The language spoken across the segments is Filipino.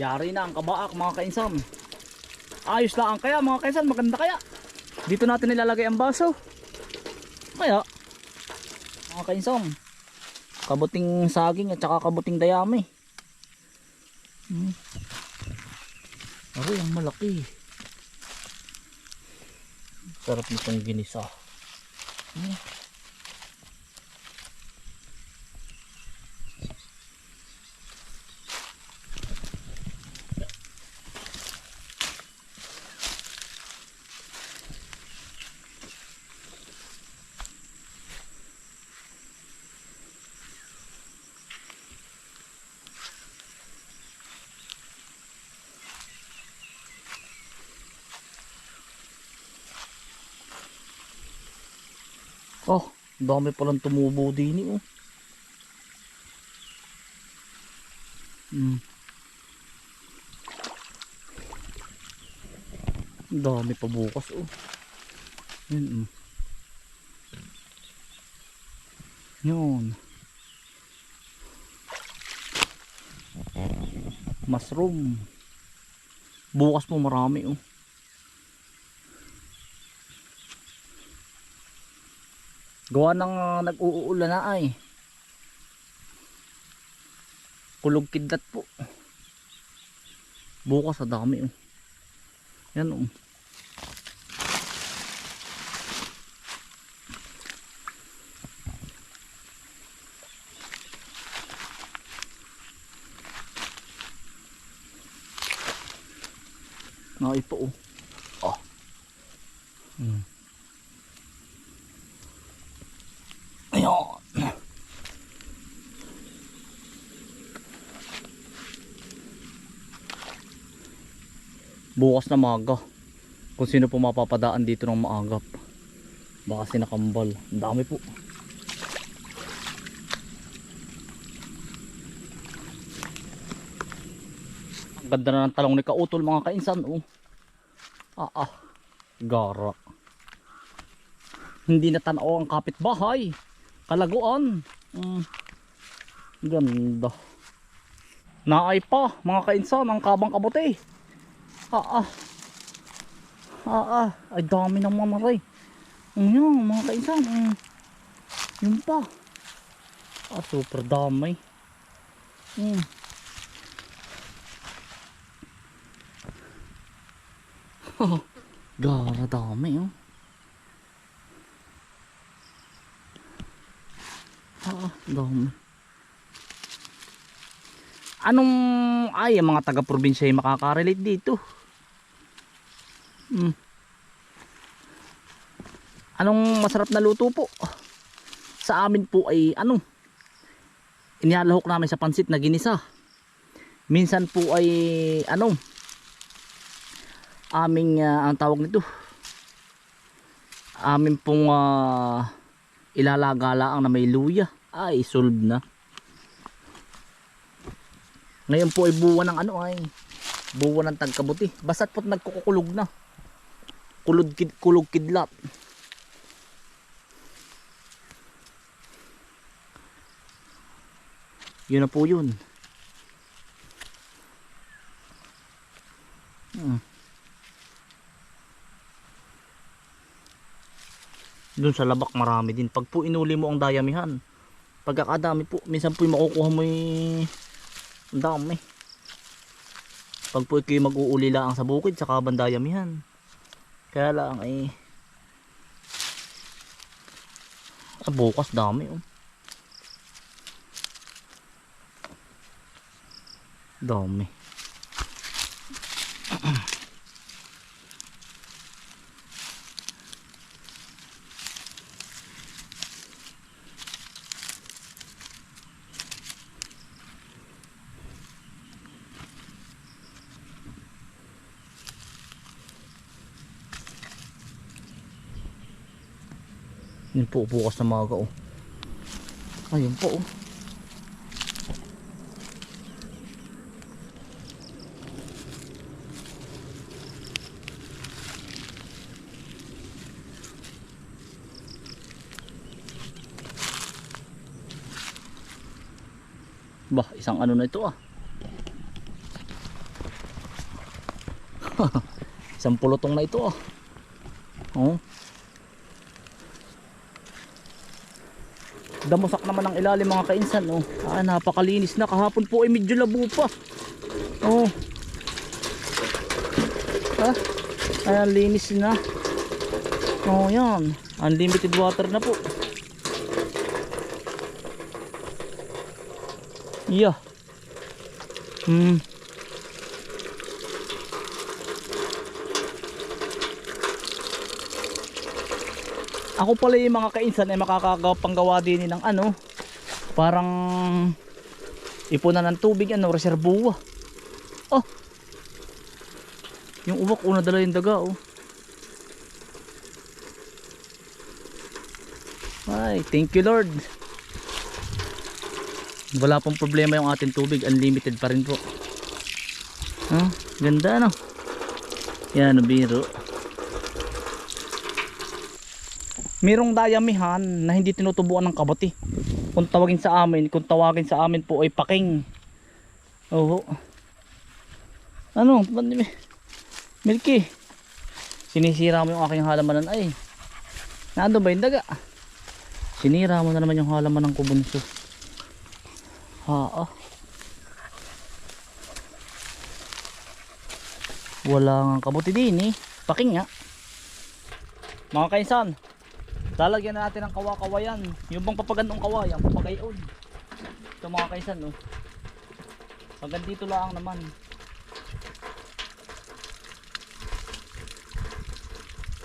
Yari na ang kabaak mga kainsan. Ayos lang kaya mga kainsan, maganda kaya. Dito natin nilalagay ang baso. Kaya, mga kainsan, kabuting saging at saka kabuting dayami. Hmm. Aray, ang malaki. Sarap nitong ginisa. Hmm. Oh, dami palang tumubo din eh, oh. Hmm. Dami pa bukas oh. Yun oh. Yun. Mushroom. Bukas po marami oh. Gawa ng uh, nag-uulan na ay. Kulog kidlat po. Bukas sa dami oh. Yan oh. Naipo oh. Ah. Hmm. Ayan. Bukas na maga. Kung sino po mapapadaan dito ng maagap. Baka sinakambal. Dami po. Ang ganda na ng talong ni Kautol mga kainsan. Oh. Ah ah. Gara. Hindi na tanaw ang kapitbahay. Kalaguan. Mm. Ganda. Naay pa mga kainsan ang kabang kabuti. Ah ah. Ah ah. Ay dami ng mamaray. Ano mga kainsan. Mm. Yun pa. Ah super dami. Mm. Gara dami oh. Ah, dami. Anong ay mga taga-probinsya ay makaka-relate dito? Hmm. Anong masarap na luto po? Sa amin po ay ano? Inihalahok namin sa pansit na ginisa. Minsan po ay ano? Aming ah, ang tawag nito. Amin pong ah, ilalagala ang na may luya. Ay, solve na. Ngayon po ay buwan ng ano ay buwan ng tagkabuti. Basta't po't nagkukulog na. Kulog, kid, kulog kidlat. Yun na po yun. Hmm. Doon sa labak marami din. Pag po inuli mo ang dayamihan, pagkakadami po, minsan po yung makukuha mo yung dami. Pag po kayo mag-uuli lang sa bukid, sa kabandayamihan. Kaya lang ay ah, bukas dami oh. Dami. Yun po, bukas na maga oh. Ayun po oh. Bah, isang ano na ito ah. Isang pulutong na ito ah. Oh. Damusak naman ang ilalim mga kainsan oh. Ah, napakalinis na kahapon po ay medyo labo pa. Oh. Ah, ayan linis na. Oh, yan. Unlimited water na po. Yeah. Hmm. Ako pala yung mga kainsan ay makakagapanggawa din ng ano, parang ipunan ng tubig, ano, reservoir. Oh! Yung uwak, una dala yung daga, oh. Ay, thank you Lord. Wala pong problema yung ating tubig, unlimited pa rin po. Ah, ganda no. Yan, biro. Merong dayamihan na hindi tinutubuan ng kabati. Kung tawagin sa amin, kung tawagin sa amin po ay paking. Oo. Ano, Milky. Sinisira mo yung aking halamanan ay. Nando ba yung daga? Sinira mo na naman yung halaman ng kubunso. Ha, ah. Wala nga kabuti din eh. Paking nga. Mga kainsan, lalagyan na natin ng kawa-kawayan. Yung bang papagandong kawayan, papagayon. Ito mga kaisan, no. Hanggang dito lang naman.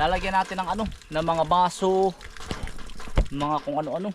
Lalagyan natin ng ano, ng mga baso, mga kung ano-ano.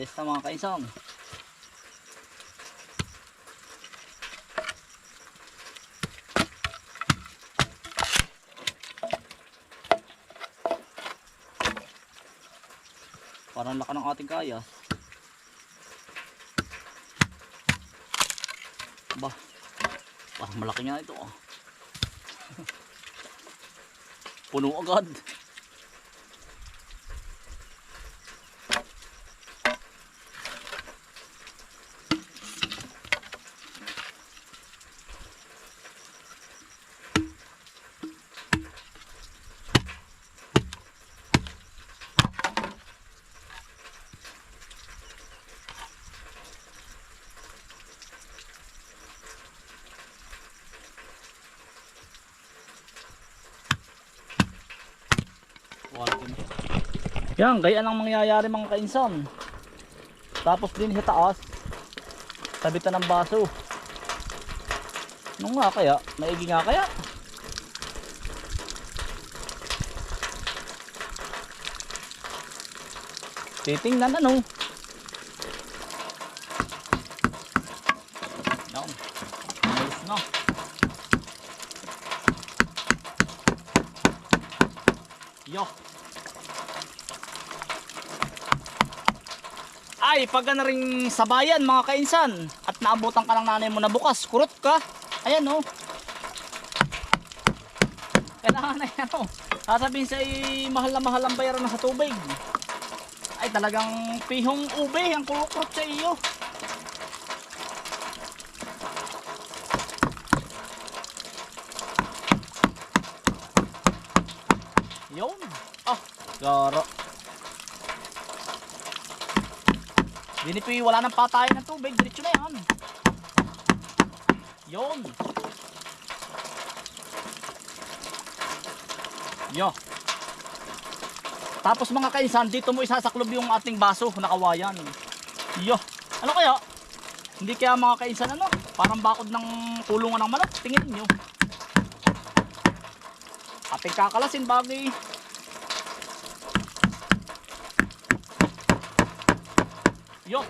Ayos na mga kaisang. Parang laka ng ating kaya. Bah, parang malaki nga ito. ah. Puno agad. Yan, gaya ang mangyayari mga kainsan. Tapos din sa taas, sabitan ng baso. Ano nga kaya? Maigi nga kaya? Titingnan ano? Yan. Ayos na. Yo. Ay, pag na rin sa bayan mga kainsan at naabutan ka ng nanay mo na bukas, kurot ka. Ayan oh. Kailangan na yan oh. Sasabihin sa mahal na mahal ang bayaran sa tubig. Ay talagang pihong ube ang kukurot sa iyo. Yun. Ah, garo. Dinipi, wala nang patayan ng tubig. Diretso na yan. Yun. Yo. Tapos mga kainsan, dito mo isasaklob yung ating baso na kawayan. Yo. Ano kaya? Hindi kaya mga kainsan ano? Parang bakod ng kulungan ng manok. Tingin nyo. Ating kakalasin bagay. Yo.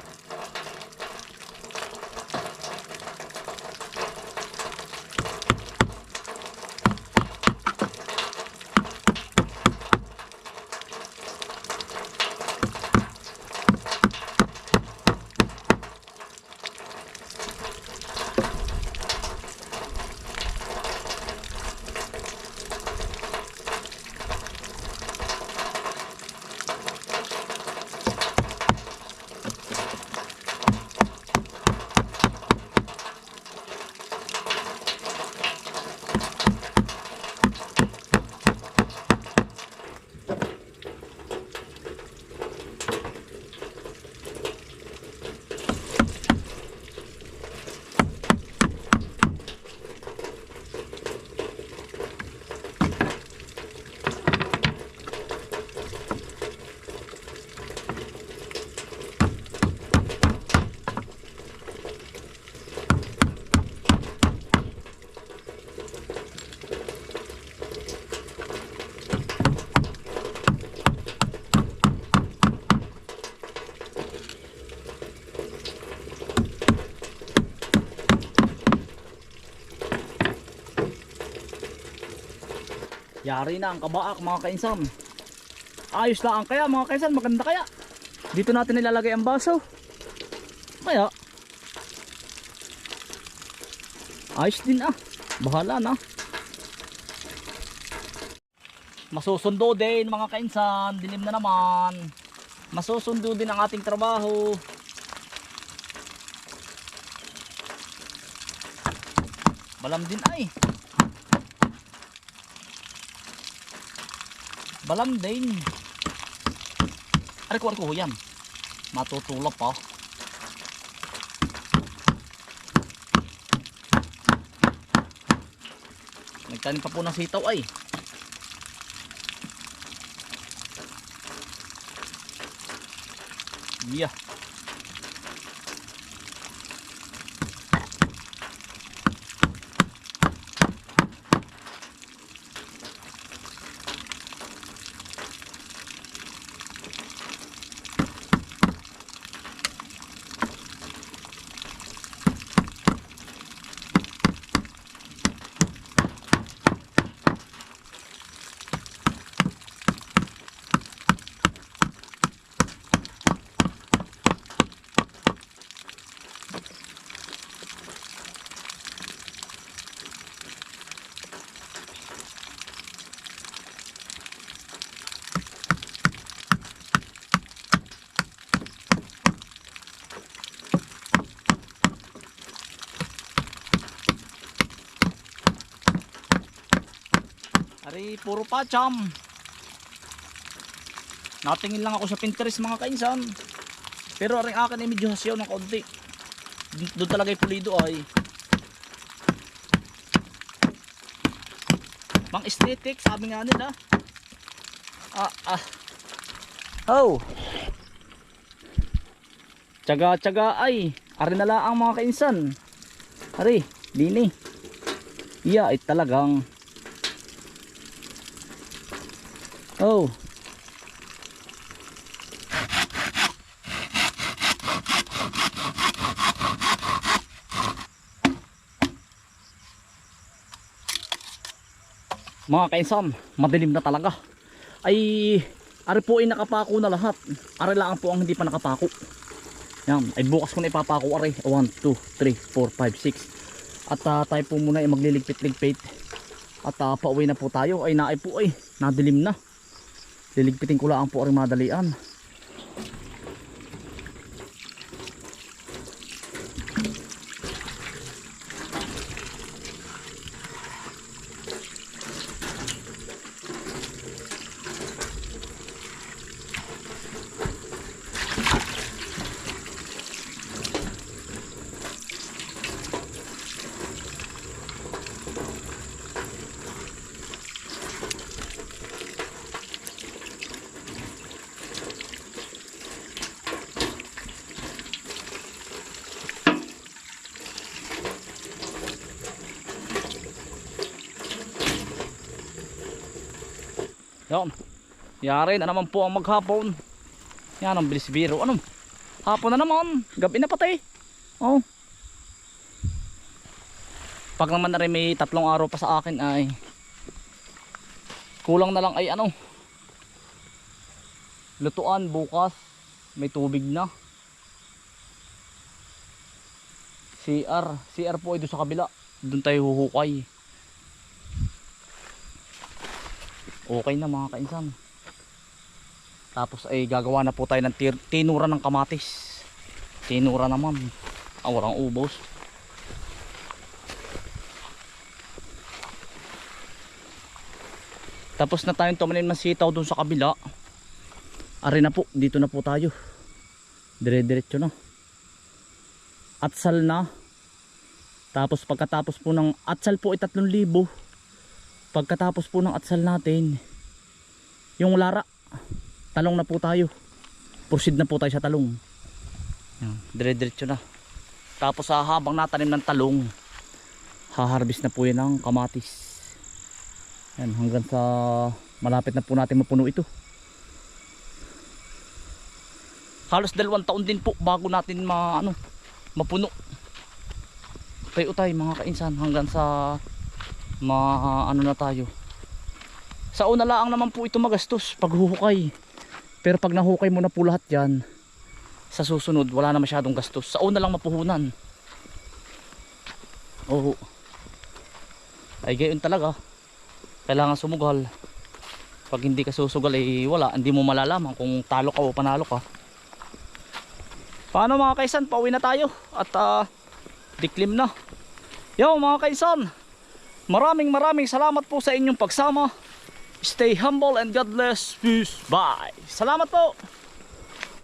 Yari na ang kabaak mga kainsan. Ayos lang kaya mga kainsan, maganda kaya. Dito natin nilalagay ang baso. Kaya. Ayos din ah. Bahala na. Masusundo din mga kainsan. Dilim na naman. Masusundo din ang ating trabaho. Balam din ay. Balam din. Ari ko, ari ko yan. Matutulap pa. Nagtanim pa po ng sitaw ay. Yeah. Ari, puro pacham. Natingin lang ako sa Pinterest mga kainsan. Pero aring akin ay medyo hasyaw ng konti. Doon- talaga yung pulido ay. Mang aesthetic, sabi nga nila. Ah, ah. Oh. Tsaga-tsaga ay. Ari na lang ang mga kainsan. Ari, dini. Iya, ay talagang Oh. Mga kainsan, madilim na talaga. ay ari po ay nakapako na lahat. Ari lang po ang hindi pa nakapako. Yan, ay bukas ko na ipapako ari. 1, 2, 3, 4, 5, 6. At ah, tayo po muna ay magliligpit-ligpit. At ah, pauwi na po tayo. Ay naay po ay, nadilim na. Liligpitin ko lang po ari madalian. Yan. Yari na naman po ang maghapon. Yan ang bilis biro. Ano? Hapon na naman. Gabi na pati. Oh. Pag naman na rin may tatlong araw pa sa akin ay kulang na lang ay ano lutuan bukas may tubig na CR CR po ay doon sa kabila doon tayo huhukay okay na mga kainsan. Tapos ay gagawa na po tayo ng tinura ng kamatis. Tinura naman. Ah, walang ubos. Tapos na tayong tumanin ng sitaw dun sa kabila. Ari na po dito na po tayo. Dire diretso na. Atsal na. Tapos pagkatapos po ng atsal po ay 3,000 pagkatapos po ng atsal natin yung lara talong na po tayo. Proceed na po tayo sa talong. Yan, dire-diretso na. Tapos sa habang natanim ng talong haharbis na po yan ng kamatis. Yan hanggang sa malapit na po natin mapuno ito. Halos dalawang taon din po bago natin ma, ano, mapuno. Tayo tayo mga kainsan hanggang sa ma ano na tayo? Sa una lang naman po ito magastos paghuhukay. Pero pag nahukay mo na po lahat yan sa susunod wala na masyadong gastos. Sa una lang mapuhunan. Oo. Ay gayon talaga. Kailangan sumugal. Pag hindi ka susugal ay wala. Hindi mo malalaman kung talo ka o panalo ka. Paano mga kaisan? Pauwi na tayo. At ah, diklim na. Yo mga kaisan Maraming maraming salamat po sa inyong pagsama. Stay humble and God bless. Peace. Bye. Salamat po.